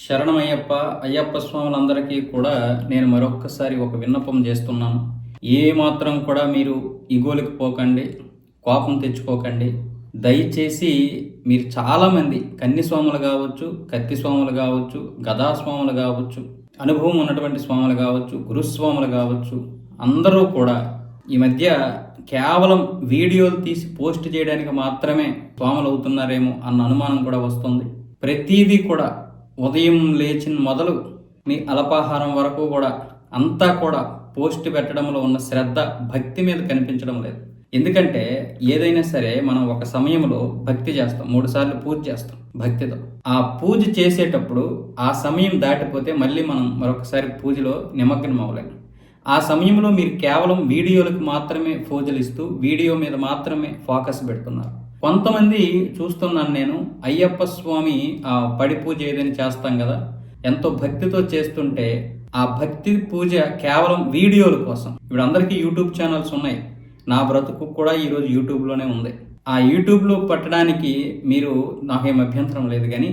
శరణమయ్యప్ప అయ్యప్ప స్వాములందరికీ కూడా నేను మరొక్కసారి ఒక విన్నపం చేస్తున్నాను. ఏ మాత్రం కూడా మీరు ఇగోలికి పోకండి కోపం తెచ్చుకోకండి. దయచేసి మీరు చాలామంది కన్ని స్వాములు కావచ్చు కత్తి స్వాములు కావచ్చు గదా స్వాములు కావచ్చు అనుభవం ఉన్నటువంటి స్వాములు కావచ్చు గురుస్వాములు కావచ్చు అందరూ కూడా ఈ మధ్య కేవలం వీడియోలు తీసి పోస్ట్ చేయడానికి మాత్రమే స్వాములు అవుతున్నారేమో అన్న అనుమానం కూడా వస్తుంది. ప్రతిదీ కూడా ఉదయం లేచిన మొదలు మీ అల్పాహారం వరకు కూడా అంతా కూడా పోస్ట్ పెట్టడంలో ఉన్న శ్రద్ధ భక్తి మీద కనిపించడం లేదు. ఎందుకంటే ఏదైనా సరే మనం ఒక సమయంలో భక్తి చేస్తాం మూడు సార్లు పూజ చేస్తాం భక్తితో. ఆ పూజ చేసేటప్పుడు ఆ సమయం దాటిపోతే మళ్ళీ మనం మరొకసారి పూజలో నిమగ్నం అవ్వలేము ఆ సమయంలో మీరు కేవలం వీడియోలకు మాత్రమే పూజలు ఇస్తూ వీడియో మీద మాత్రమే ఫోకస్ పెడుతున్నారు. కొంతమంది చూస్తున్నాను నేను అయ్యప్ప స్వామి ఆ పడి పూజ ఏదైనా చేస్తాం కదా ఎంతో భక్తితో చేస్తుంటే ఆ భక్తి పూజ కేవలం వీడియోల కోసం. ఇప్పుడు అందరికీ యూట్యూబ్ ఛానల్స్ ఉన్నాయి. నా బ్రతుకు కూడా ఈరోజు యూట్యూబ్లోనే ఉంది. ఆ యూట్యూబ్లో పట్టడానికి మీరు నాకేం అభ్యంతరం లేదు కానీ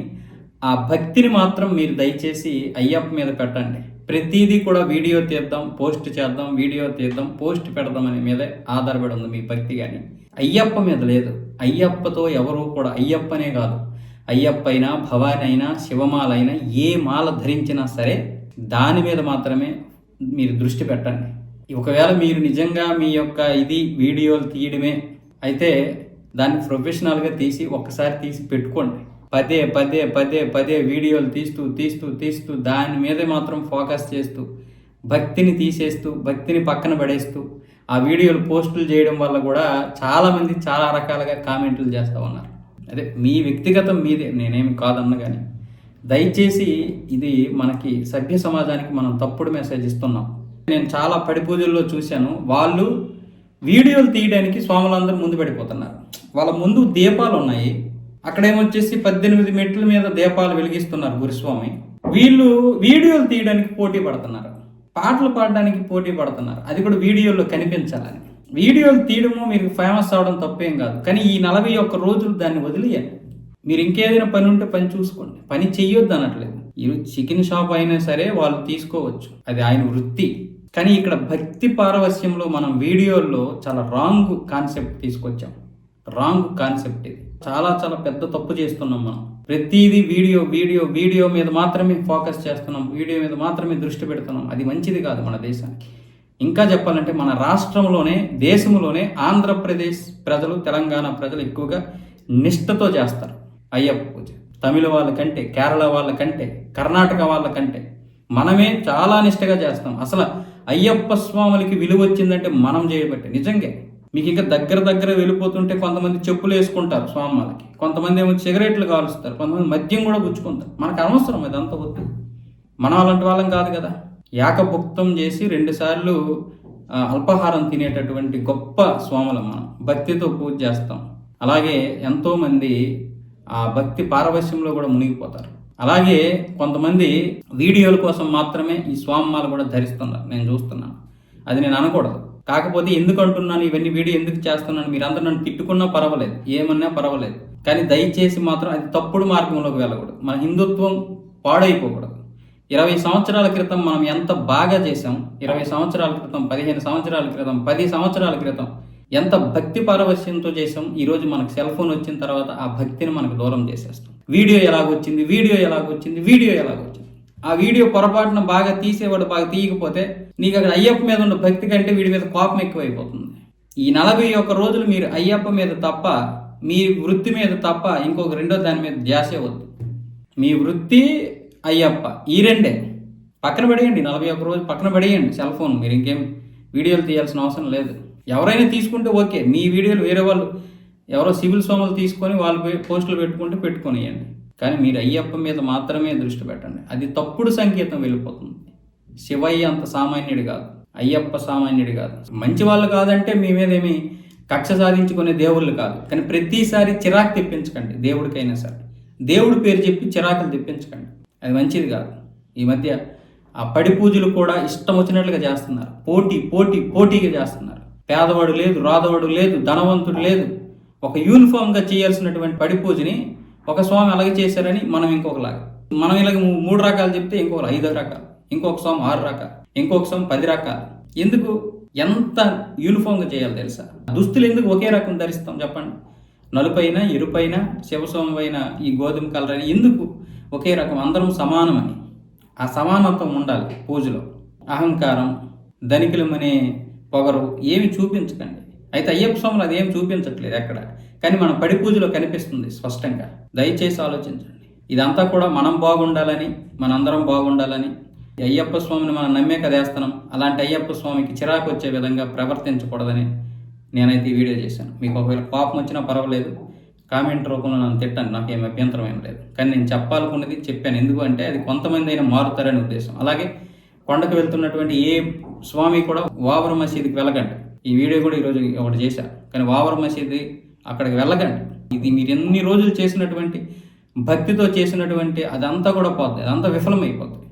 ఆ భక్తిని మాత్రం మీరు దయచేసి అయ్యప్ప మీద పెట్టండి. ప్రతిదీ కూడా వీడియో తీద్దాం పోస్ట్ చేద్దాం వీడియో తీద్దాం పోస్ట్ పెడదాం అనే మీదే ఆధారపడి ఉంది మీ భక్తి కానీ. అయ్యప్ప మీద లేదు. అయ్యప్పతో ఎవరు కూడా అయ్యప్పనే కాదు. అయ్యప్ప అయినా భవాని అయినా శివమాలైనా ఏ మాల ధరించినా సరే దాని మీద మాత్రమే మీరు దృష్టి పెట్టండి. ఒకవేళ మీరు నిజంగా మీ యొక్క ఇది వీడియోలు తీయడమే అయితే దాన్ని ప్రొఫెషనల్గా తీసి ఒక్కసారి తీసి పెట్టుకోండి. పదే పదే పదే పదే వీడియోలు తీస్తూ తీస్తూ తీస్తూ దాని మీదే మాత్రం ఫోకస్ చేస్తూ భక్తిని తీసేస్తూ భక్తిని పక్కన పడేస్తూ ఆ వీడియోలు పోస్టులు చేయడం వల్ల కూడా చాలామంది చాలా రకాలుగా కామెంట్లు చేస్తూ ఉన్నారు. అదే మీ వ్యక్తిగతం మీదే నేనేమి కాదన్న కానీ. దయచేసి ఇది మనకి సభ్య సమాజానికి మనం తప్పుడు మెసేజ్ ఇస్తున్నాం. నేను చాలా పడి పూజల్లో చూశాను వాళ్ళు వీడియోలు తీయడానికి స్వాములందరూ ముందు పడిపోతున్నారు. వాళ్ళ ముందు దీపాలు ఉన్నాయి. అక్కడేమొచ్చేసి పద్దెనిమిది మెట్ల మీద దీపాలు వెలిగిస్తున్నారు గురుస్వామి. వీళ్ళు వీడియోలు తీయడానికి పోటీ పడుతున్నారు. పాటలు పాడడానికి పోటీ పడుతున్నారు. అది కూడా వీడియోలో కనిపించాలని. వీడియోలు తీయడము మీకు ఫేమస్ అవడం తప్పేం కాదు. కానీ ఈ నలభై ఒక్క రోజులు దాన్ని వదిలేయండి మీరు ఇంకేదైనా పని ఉంటే పని చూసుకోండి. పని చెయ్యొద్దు అనట్లేదు. ఈ చికెన్ షాప్ అయినా సరే వాళ్ళు తీసుకోవచ్చు. అది ఆయన వృత్తి. కానీ ఇక్కడ భక్తి పారవస్యంలో మనం వీడియోల్లో చాలా రాంగ్ కాన్సెప్ట్ తీసుకొచ్చాం. రాంగ్ కాన్సెప్ట్ ఇది. చాలా చాలా పెద్ద తప్పు చేస్తున్నాం మనం. ప్రతిదీ వీడియో వీడియో వీడియో మీద మాత్రమే ఫోకస్ చేస్తున్నాం. వీడియో మీద మాత్రమే దృష్టి పెడుతున్నాం. అది మంచిది కాదు మన దేశానికి. ఇంకా చెప్పాలంటే మన రాష్ట్రంలోనే దేశంలోనే ఆంధ్రప్రదేశ్ ప్రజలు తెలంగాణ ప్రజలు ఎక్కువగా నిష్ఠతో చేస్తారు. అయ్యప్ప పూజ. తమిళ వాళ్ళకంటే కేరళ వాళ్ళకంటే కర్ణాటక వాళ్ళకంటే మనమే చాలా నిష్ఠగా చేస్తాం. అసలు అయ్యప్ప స్వాములకి విలువ వచ్చిందంటే మనం చేయబట్టి. నిజంగా. మీకు ఇంకా దగ్గర దగ్గర వెళ్ళిపోతుంటే కొంతమంది చెప్పులు వేసుకుంటారు స్వాములకి. కొంతమంది ఏమో సిగరెట్లు కాలుస్తారు. కొంతమంది మద్యం కూడా పుచ్చుకుంటారు. మనకు అనవసరం ఇదంతా వద్దు మనం అలాంటి వాళ్ళం కాదు కదా. యాకభుక్తం చేసి రెండుసార్లు అల్పాహారం తినేటటువంటి గొప్ప స్వాములం మనం. భక్తితో పూజ చేస్తాం. అలాగే ఎంతోమంది ఆ భక్తి పారవశ్యంలో కూడా మునిగిపోతారు. అలాగే కొంతమంది వీడియోల కోసం మాత్రమే ఈ స్వామిమాల కూడా ధరిస్తున్నారు. నేను చూస్తున్నాను. అది నేను అనకూడదు. కాకపోతే ఎందుకు అంటున్నాను ఇవన్నీ వీడియో ఎందుకు చేస్తున్నాను మీరందరూ నన్ను తిట్టుకున్నా పర్వాలేదు ఏమన్నా పర్వాలేదు. కానీ దయచేసి మాత్రం అది తప్పుడు మార్గంలోకి వెళ్ళకూడదు. మన హిందుత్వం పాడైపోకూడదు. ఇరవై సంవత్సరాల క్రితం మనం ఎంత బాగా చేసాం ఇరవై సంవత్సరాల క్రితం పదిహేను సంవత్సరాల క్రితం పది సంవత్సరాల క్రితం ఎంత భక్తి పారవశ్యంతో చేసాం ఈరోజు మనకు సెల్ ఫోన్ వచ్చిన తర్వాత ఆ భక్తిని మనకు దూరం చేసేస్తాం. వీడియో ఎలాగొచ్చింది వీడియో ఎలాగొచ్చింది వీడియో ఎలాగొచ్చింది. ఆ వీడియో పొరపాటున బాగా తీసేవాడు బాగా తీయకపోతే నీకు అక్కడ అయ్యప్ప మీద ఉన్న భక్తి కంటే వీడి మీద కోపం ఎక్కువైపోతుంది. ఈ నలభై ఒక్క రోజులు మీరు అయ్యప్ప మీద తప్ప మీ వృత్తి మీద తప్ప ఇంకొక రెండో దాని మీద ధ్యాసే వద్దు. మీ వృత్తి అయ్యప్ప. ఈ రెండే. పక్కన పడేయండి నలభై ఒక్క రోజు పక్కన పడేయండి సెల్ ఫోన్. మీరు ఇంకేం వీడియోలు తీయాల్సిన అవసరం లేదు. ఎవరైనా తీసుకుంటే ఓకే మీ వీడియోలు వేరే వాళ్ళు ఎవరో సివిల్ సోమలు తీసుకొని వాళ్ళు పోయి పోస్టులు పెట్టుకుంటే పెట్టుకొనియండి. కానీ మీరు అయ్యప్ప మీద మాత్రమే దృష్టి పెట్టండి. అది తప్పుడు సంకేతం వెళ్ళిపోతుంది. శివయ్య అంత సామాన్యుడు కాదు. అయ్యప్ప సామాన్యుడు కాదు. మంచి వాళ్ళు కాదంటే మీ మీద కక్ష సాధించుకునే దేవుళ్ళు కాదు. కానీ ప్రతిసారి చిరాకు తెప్పించకండి దేవుడికైనా సరే. దేవుడి పేరు చెప్పి చిరాకులు తెప్పించకండి. అది మంచిది కాదు. ఈ మధ్య ఆ పడి పూజలు కూడా ఇష్టం వచ్చినట్లుగా చేస్తున్నారు. పోటీ పోటీ పోటీగా చేస్తున్నారు. పేదవాడు లేదు రాదవాడు లేదు ధనవంతుడు లేదు. ఒక యూనిఫామ్గా చేయాల్సినటువంటి పడి పూజని ఒక స్వామి అలాగే చేశారని మనం ఇంకొకలాగా. మనం ఇలాగ మూ- మూడు రకాలు చెప్తే ఇంకొక ఐదో రకాలు. ఇంకొక స్వామి ఆరు రకాలు ఇంకొక స్వామి పది రకాలు ఎందుకు? ఎంత యూనిఫామ్గా చేయాలి తెలుసా? దుస్తులు ఎందుకు ఒకే రకం ధరిస్తాం చెప్పండి. నలుపైన ఎరుపైన శివస్వామి ఈ గోధుమ కలర్ అని ఎందుకు? ఒకే రకం అందరం సమానమని. ఆ సమానత్వం ఉండాలి పూజలో. అహంకారం ధనికులమనే పొగరు ఏమి చూపించకండి. అయితే అయ్యప్ప స్వాములు ఏం చూపించట్లేదు ఎక్కడ. కానీ మన పడి పూజలో కనిపిస్తుంది స్పష్టంగా. దయచేసి ఆలోచించండి. ఇదంతా కూడా మనం బాగుండాలని మనందరం బాగుండాలని అయ్యప్ప స్వామిని మనం నమ్మే కదేస్తున్నాం అలాంటి అయ్యప్ప స్వామికి చిరాకు వచ్చే విధంగా ప్రవర్తించకూడదని నేనైతే ఈ వీడియో చేశాను. మీకు ఒకవేళ కోపం వచ్చినా పర్వాలేదు. కామెంట్ రూపంలో నన్ను తిట్టండి. ఏమి అభ్యంతరం ఏం లేదు. కానీ నేను చెప్పాలనుకున్నది చెప్పాను. ఎందుకు అంటే అది కొంతమంది అయినా మారుతారనే ఉద్దేశం. అలాగే కొండకు వెళ్తున్నటువంటి ఏ స్వామి కూడా వావర మసీదుకి వెళ్ళకండి. ఈ వీడియో కూడా ఈరోజు ఒకటి చేశా. కానీ వావర మసీదు అక్కడికి వెళ్ళకండి. ఇది మీరు ఎన్ని రోజులు చేసినటువంటి భక్తితో చేసినటువంటి అదంతా కూడా పోద్ది. అదంతా విఫలమైపోతుంది